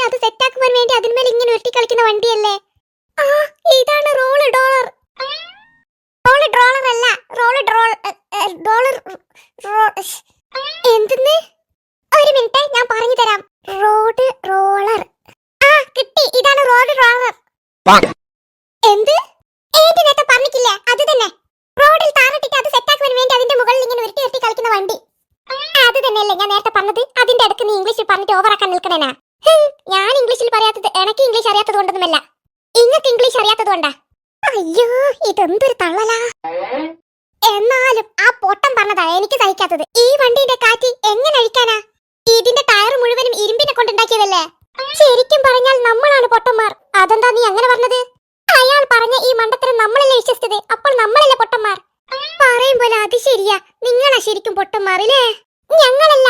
താറിട്ടിട്ട് അത് സെറ്റാക്കുവാൻ വേണ്ടി അതിന്മേൽ ഇങ്ങനെ ഉരുട്ടി കളിക്കുന്ന വണ്ടിയല്ലേ? ആ ഇതാണ് റോൾ ഡോളർ. റോൾ ഡ്രോളർ അല്ല റോൾ ഡ്രോൾ ഡോളർ എന്തെന്ന്? ഒരു മിനിറ്റ് ഞാൻ പറഞ്ഞു തരാം. Road roller. ആ കിട്ടി. ഇതാണ് റോഡ് റോളർ എന്ത്? ഏത് നേരത്തെ പറഞ്ഞിട്ടില്ലേ? അത് തന്നെ. റോഡിൽ താറിട്ടിട്ട് അത് സെറ്റാക്കുവാൻ വേണ്ടി അതിന്റെ മുകളിൽ ഇങ്ങനെ ഉരുട്ടി ഉരുട്ടി കളിക്കുന്ന വണ്ടി. അത് തന്നെയല്ലേ ഞാൻ നേരത്തെ പറഞ്ഞത്? അതിന്റെ അടുത്ത് നീ ഇംഗ്ലീഷിൽ പറഞ്ഞിട്ട് ഓവറാക്കാൻ നിൽക്കണേനാ. ഞാൻ ഇംഗ്ലീഷിൽ പറയാത്തത് എനിക്ക് ഇംഗ്ലീഷ് അറിയാത്തത് കൊണ്ടൊന്നുമല്ല ഇങ്ങക്ക് ഇംഗ്ലീഷ് അറിയാത്തത് കൊണ്ടാ അയ്യോ ഇതെന്തൊരു തള്ളലാ. എന്നാലും ആ പൊട്ടം പറഞ്ഞതാ എനിക്ക് സഹിക്കാത്തത്. ഈ വണ്ടിന്റെ കാറ്റ് എങ്ങനെ അഴിക്കാനാ? ഇതിന്റെ ടയർ മുഴുവനും ഇരുമ്പിനെ കൊണ്ടുണ്ടാക്കിയതല്ലേ? ശരിക്കും പറഞ്ഞാൽ നമ്മളാണ് പൊട്ടന്മാർ. അതെന്താ നീ അങ്ങനെ പറഞ്ഞത്? അയാൾ പറഞ്ഞ ഈ മണ്ടത്തരം നമ്മളല്ലേ വിശ്വസിച്ചത്? അപ്പോൾ നമ്മളല്ലേ പൊട്ടന്മാർ? പറയും പോലെ അത് ശരിയാ. നിങ്ങളാ ശരിക്കും പൊട്ടന്മാർ ഇല്ലേ ഞങ്ങളല്ല